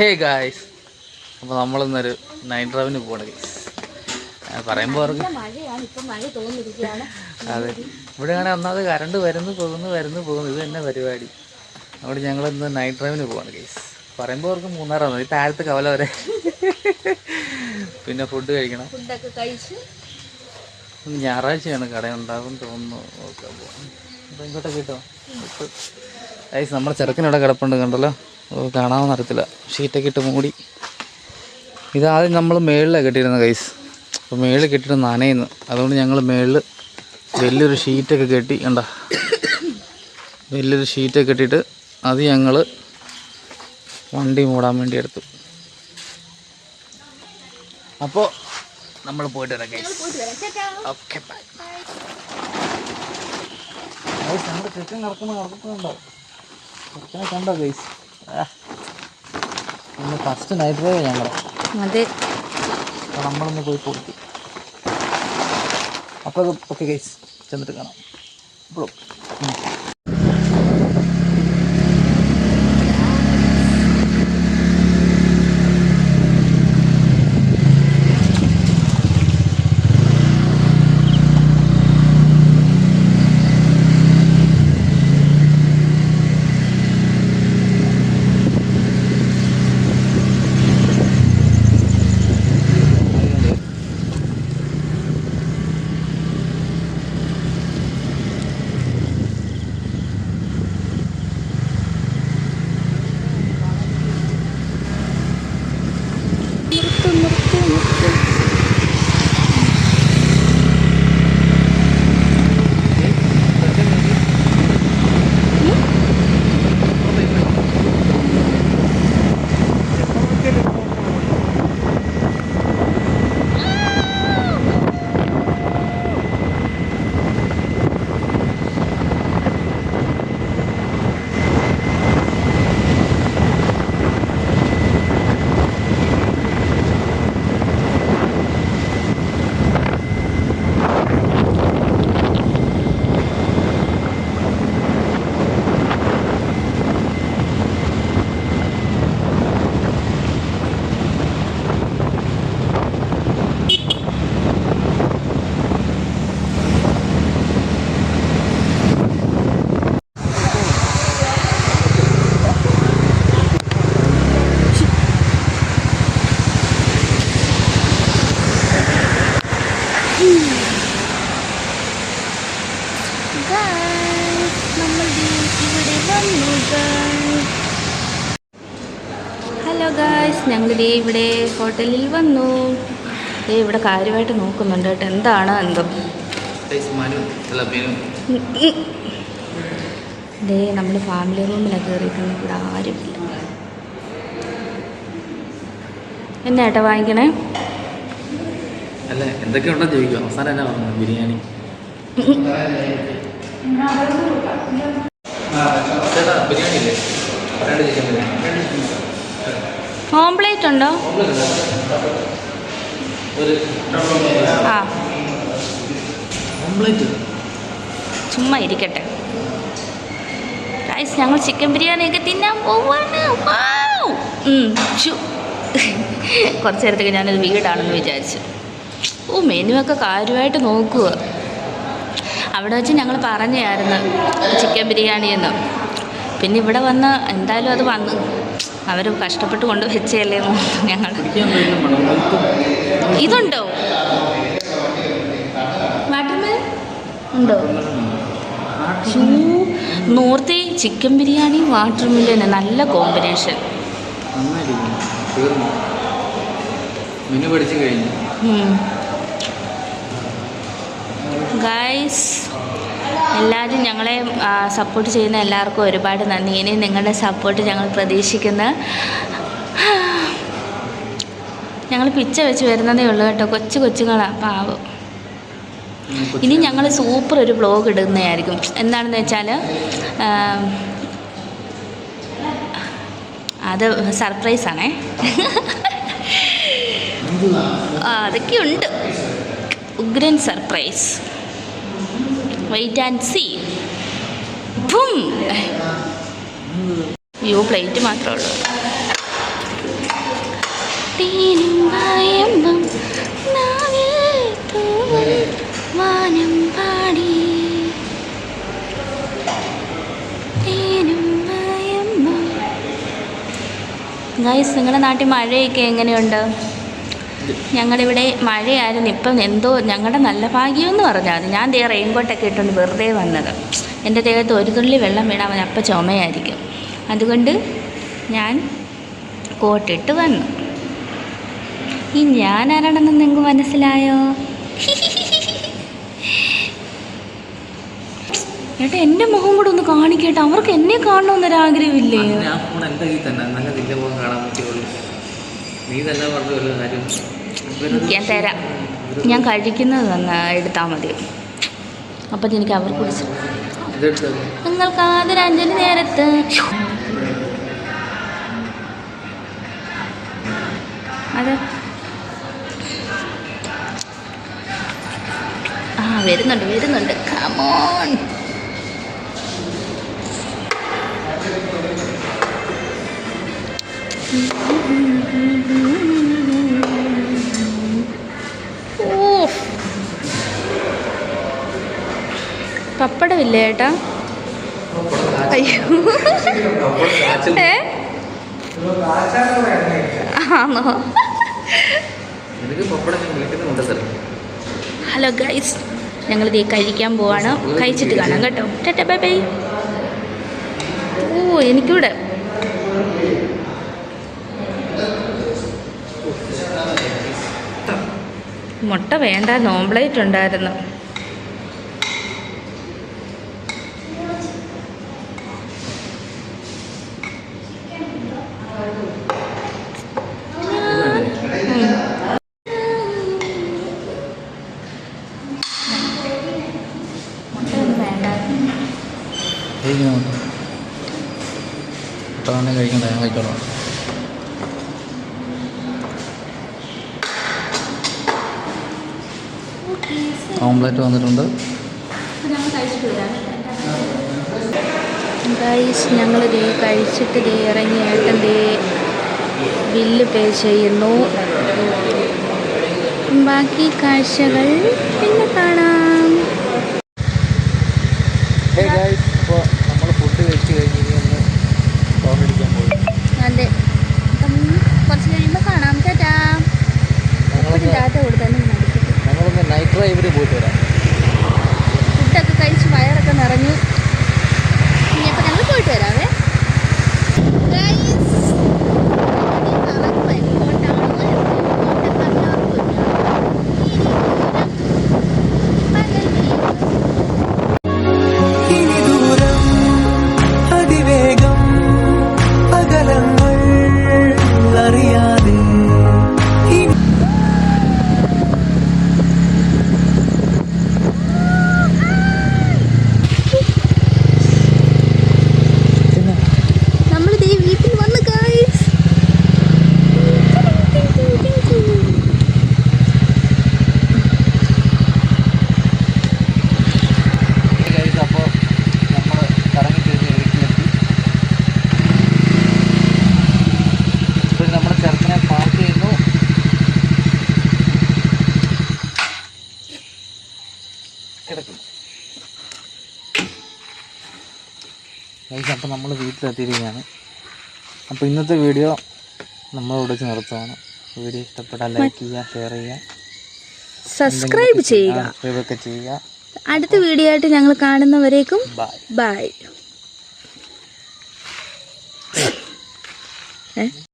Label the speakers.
Speaker 1: Hey guys അപ്പോൾ നമ്മളിന്നൊരു night ഡ്രൈവിന് പോകണം guys പറയുമ്പോൾ അവർക്ക് അതെ. ഇവിടെയാണെങ്കിൽ ഒന്നാമത് കറണ്ട് വരുന്നു പോകുന്നു വരുന്നു പോകുന്നു. ഇത് തന്നെ പരിപാടി. അവിടെ ഞങ്ങൾ ഇന്ന് നൈറ്റ് ഡ്രൈവിന് പോവാണ് ഗൈസ് പറയുമ്പോൾ അവർക്ക് മൂന്നാറാണ് ഈ താഴത്ത് കവല വരെ. പിന്നെ ഫുഡ് കഴിക്കണം. ഞായറാഴ്ചയാണ് കട ഉണ്ടാകും തോന്നുന്നു. ഓക്കെ അപ്പോൾ ഇങ്ങോട്ടൊക്കെ കിട്ടോ ഗൈസ് നമ്മുടെ ചെറുക്കനവിടെ കിടപ്പുണ്ട് കണ്ടല്ലോ? ഓ കാണാമെന്ന് അറിയത്തില്ല. ഷീറ്റൊക്കെ ഇട്ട് മൂടി. ഇതാദ്യം നമ്മൾ മേളിലാണ് കെട്ടിയിരുന്നത് കൈസ് അപ്പോൾ മേളിൽ കെട്ടിയിട്ട് നനയുന്നു. അതുകൊണ്ട് ഞങ്ങൾ മേളിൽ വലിയൊരു ഷീറ്റൊക്കെ കെട്ടി കണ്ട? വലിയൊരു ഷീറ്റൊക്കെ കെട്ടിയിട്ട് അത് ഞങ്ങൾ വണ്ടി മൂടാൻ വേണ്ടി എടുത്തു. അപ്പോൾ നമ്മൾ പോയിട്ട് വരാം
Speaker 2: വരാം
Speaker 1: ഓക്കെ ബൈ നമ്മുടെ ചെക്കൻ നടക്കുന്ന നടക്കുന്നുണ്ടോ ചെക്കനെ കണ്ടോ ഗൈസ് ഇന്ന് ഫസ്റ്റ് നൈറ്റ് ഡ്രൈവ് ഞങ്ങൾ
Speaker 2: അതെ.
Speaker 1: നമ്മളൊന്ന് പോയി കൊടുത്തു അപ്പോൾ ഓക്കെ ഗൈസ് ചെന്നിട്ട് കാണാം. അപ്പോൾ
Speaker 2: ഹലോ ഗായ്സ് ഞങ്ങൾ ദേ ഇവിടെ ഹോട്ടലിൽ വന്നു. ദേ ഇവിടെ കാര്യമായിട്ട് നോക്കുന്നുണ്ട് കേട്ടോ. എന്താണ് എന്തോ? ദേ നമ്മൾ ഫാമിലി റൂമിലാണ് കയറിയിട്ടുണ്ട് ഇവിടെ ആരുമില്ല. എന്നാ ഏട്ടാ വാങ്ങിക്കണേ?
Speaker 1: അല്ല എന്തൊക്കെയുണ്ടോ ചോദിക്കും അവസാനം എന്നാ പറഞ്ഞു ബിരിയാണി.
Speaker 2: ഓംപ്ലേറ്റ് ഉണ്ടോ? ആ. ചുമ്മാ ഇരിക്കട്ടെ. റൈസ് ഞങ്ങൾ ചിക്കൻ ബിരിയാണിയൊക്കെ തിന്നാൻ പോവാണ്. കുറച്ച് നേരത്തേക്ക് ഞാനൊരു വീടാണെന്ന് വിചാരിച്ചു. ഓ മെനുവൊക്കെ കാര്യമായിട്ട് നോക്കുക അവിടെ വെച്ച് ഞങ്ങൾ പറഞ്ഞായിരുന്നു ചിക്കൻ ബിരിയാണി എന്ന്. പിന്നെ ഇവിടെ വന്ന് എന്തായാലും അത് വന്ന്. അവർ കഷ്ടപ്പെട്ട് കൊണ്ട് വെച്ചല്ലേ ഞങ്ങൾ. ഇതുണ്ടോ? ഉണ്ടോ? ചിക്കൻ ബിരിയാണി വാട്ടർ മില്ലന് നല്ല കോമ്പിനേഷൻ.
Speaker 1: മെനു പഠിച്ചു കഴിഞ്ഞു
Speaker 2: ഗൈസ് എല്ലാവരും ഞങ്ങളെ സപ്പോർട്ട് ചെയ്യുന്ന എല്ലാവർക്കും ഒരുപാട് നന്ദി. ഇനി നിങ്ങളുടെ സപ്പോർട്ട് ഞങ്ങൾ പ്രതീക്ഷിക്കുന്നു. ഞങ്ങൾ പിച്ച വെച്ച് വരുന്നതേ ഉള്ളൂ കേട്ടോ. കൊച്ചു കൊച്ചുങ്ങളാണ് പാവം. ഇനി ഞങ്ങൾ സൂപ്പർ ഒരു ബ്ലോഗ് ഇടുന്നതായിരിക്കും. എന്താണെന്ന് വെച്ചാൽ അത് സർപ്രൈസാണേ ആ, അതൊക്കെയുണ്ട് ഉഗ്രൻ surprise wait and see you plate മാത്രമേ ഉള്ളൂ. ഗൈസ് നിങ്ങളുടെ നാട്ടിൽ മഴയൊക്കെ എങ്ങനെയുണ്ട്? ഞങ്ങളിവിടെ മഴയായിരുന്നു. ഇപ്പം എന്തോ ഞങ്ങളുടെ നല്ല ഭാഗ്യമെന്ന് പറഞ്ഞാൽ മതി. ഞാൻ ദേ റെയിൻകോട്ടൊക്കെ ഇട്ടുകൊണ്ട് വെറുതെ വന്നത്. എന്റെ ദേഹത്ത് ഒരു തുള്ളി വെള്ളം വീണാൽ മതി. അപ്പം ചുമയായിരിക്കും. അതുകൊണ്ട് ഞാൻ കോട്ടിട്ട് വന്നു. ഈ ഞാൻ ആരാണെന്ന് നിങ്ങൾക്ക് മനസ്സിലായോ? ഏട്ടാ എന്റെ മുഖം കൂടെ ഒന്ന് കാണിക്കട്ടെ. അവർക്ക് എന്നെ കാണണമെന്നൊരാഗ്രഹമില്ലേ
Speaker 1: ഞാൻ നല്ല നീ തന്നെ പറഞ്ഞ ഒരു കാര്യം.
Speaker 2: ഞാൻ തരാം. ഞാൻ കഴിക്കുന്നത് തന്ന എടുത്താൽ മതി. അപ്പം എനിക്ക് അവർ കുടിച്ചു. നിങ്ങൾക്ക് ആദരാഞ്ജലി നേരത്ത്. അതെ. ആ വരുന്നുണ്ട് വരുന്നുണ്ട്. കമോൺ പപ്പടമില്ലേ ഏട്ടാ? അയ്യോ. ഏ? ആണോ? ഹലോ ഗൈസ് ഞങ്ങൾ ഇതേ കഴിക്കാൻ പോവാണ്. കഴിച്ചിട്ട് കാണാം കേട്ടോ. Tata bye bye. ഓ എനിക്കൂടെ മുട്ട വേണ്ട ഓംപ്ലേറ്റ് ഉണ്ടായിരുന്നു.
Speaker 1: കഴിച്ചോളാം ഓംപ്ലേറ്റ് വന്നിട്ടുണ്ട്
Speaker 2: ഗൈസ് ഞങ്ങൾ ദേ കഴിച്ചിട്ട് ദേ ഇറങ്ങി ഏട്ടൻ ദേ ബില്ല് പേ ചെയ്യുന്നു. ബാക്കി കാഴ്ചകൾ പിന്നെ കാണാം.
Speaker 1: Hey ഗൈസ് ഇപ്പോൾ നമ്മൾ ഫുഡ് കഴിച്ച് കഴിഞ്ഞ് ഇനി ഒന്ന് റൗണ്ട് അടിക്കാൻ പോയി
Speaker 2: അതെ അപ്പം കുറച്ച് കഴിയുമ്പോൾ കാണാം ടാറ്റാ
Speaker 1: ഞങ്ങളൊന്ന്
Speaker 2: ടാറ്റ കൊടുത്താലും
Speaker 1: ഞങ്ങളൊന്ന് നൈറ്റ് ഡ്രൈവിൽ പോയിട്ട് വരാം.
Speaker 2: ഫുഡൊക്കെ കഴിച്ച് വയറൊക്കെ നിറഞ്ഞു. ഇനിയപ്പോൾ ഞങ്ങൾ പോയിട്ട് വരാവേ.
Speaker 1: അപ്പോൾ നമ്മൾ വീട്ടിലെത്തിയിരിക്കുകയാണ്. അപ്പോൾ ഇന്നത്തെ വീഡിയോ നമ്മളിവിടെ വെച്ച് നിർത്തുകയാണ് വീഡിയോ ഇഷ്ടപ്പെട്ടാൽ ലൈക്ക് ചെയ്യുക ഷെയർ ചെയ്യുക.
Speaker 2: സബ്സ്ക്രൈബ് ചെയ്യുക.
Speaker 1: സബ്സ്ക്രൈബ് ഒക്കെ ചെയ്യുക.
Speaker 2: അടുത്ത വീഡിയോ ആയിട്ട് ഞങ്ങൾ കാണുന്നവരേക്കും
Speaker 1: ബൈ
Speaker 2: ബൈ